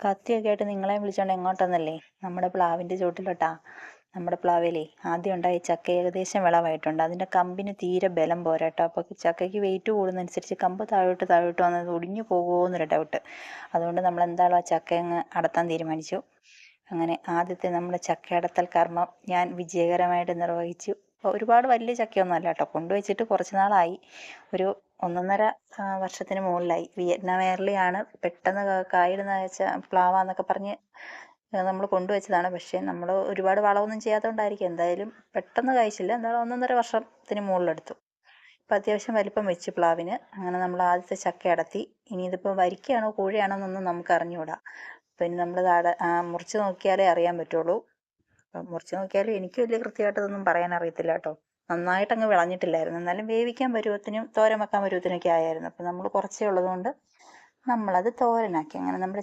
കത്തിയൊക്കെ ആയിട്ട് നിങ്ങളെയും വിളിച്ചോണ്ട് എങ്ങോട്ടെന്നല്ലേ? നമ്മുടെ പ്ലാവിന്റെ ചോട്ടിലോട്ടാ നമ്മുടെ പ്ലാവിലേ ആദ്യം ഉണ്ടായ ചക്ക ഏകദേശം വിളവായിട്ടുണ്ട്. അതിന്റെ കമ്പിന് തീരെ ബലം പോരാട്ടോ അപ്പൊ ചക്കയ്ക്ക് വെയിറ്റ് കൂടുന്നതനുസരിച്ച് കമ്പ് താഴോട്ട് താഴോട്ട് വന്നത് ഒടിഞ്ഞു പോകുമോന്നൊരു ഡൗട്ട് അതുകൊണ്ട് നമ്മൾ എന്താണോ ആ ചക്ക അങ്ങ് അടത്താൻ തീരുമാനിച്ചു. അങ്ങനെ ആദ്യത്തെ നമ്മുടെ ചക്ക അടത്തൽ കർമ്മം ഞാൻ വിജയകരമായിട്ട് നിർവഹിച്ചു. ഒരുപാട് വലിയ ചക്കയൊന്നും അല്ല കേട്ടോ. കൊണ്ടുവച്ചിട്ട് കുറച്ച് നാളായി ഒരു ഒന്നൊന്നര വർഷത്തിന് മുകളിലായി. വിയറ്റ്നാം എയർലിയാണ്. പെട്ടെന്ന് കായിടുന്ന വെച്ച പ്ലാവാന്നൊക്കെ പറഞ്ഞ് നമ്മൾ കൊണ്ടുവച്ചതാണ്. പക്ഷേ നമ്മൾ ഒരുപാട് വളമൊന്നും ചെയ്യാത്തതുകൊണ്ടായിരിക്കും എന്തായാലും പെട്ടെന്ന് കായ്ച്ചില്ല. എന്തായാലും ഒന്നൊന്നര വർഷത്തിന് മുകളിലെടുത്തു. ഇപ്പം അത്യാവശ്യം വലിപ്പം വെച്ച് പ്ലാവിന്. അങ്ങനെ നമ്മൾ ആദ്യത്തെ ചക്ക അടത്തി. ഇനി ഇതിപ്പോൾ വരിക്കയാണോ കൂഴയാണോ എന്നൊന്നും നമുക്ക് അറിഞ്ഞുകൂടാ പിന്നെ നമ്മൾ താഴെ മുറിച്ച് നോക്കിയാലേ അറിയാൻ പറ്റുള്ളൂ. അപ്പം മുറിച്ച് നോക്കിയാലും എനിക്ക് വലിയ കൃത്യമായിട്ടതൊന്നും പറയാൻ അറിയത്തില്ല കേട്ടോ. നന്നായിട്ടങ്ങ് വിളഞ്ഞിട്ടില്ലായിരുന്നു. എന്നാലും വേവിക്കാൻ പരുവത്തിനും തോരൻ വെക്കാൻ പരുവത്തിനൊക്കെ ആയായിരുന്നു. അപ്പം നമ്മൾ കുറച്ചേ ഉള്ളതുകൊണ്ട് നമ്മളത് തോരനാക്കി. അങ്ങനെ നമ്മുടെ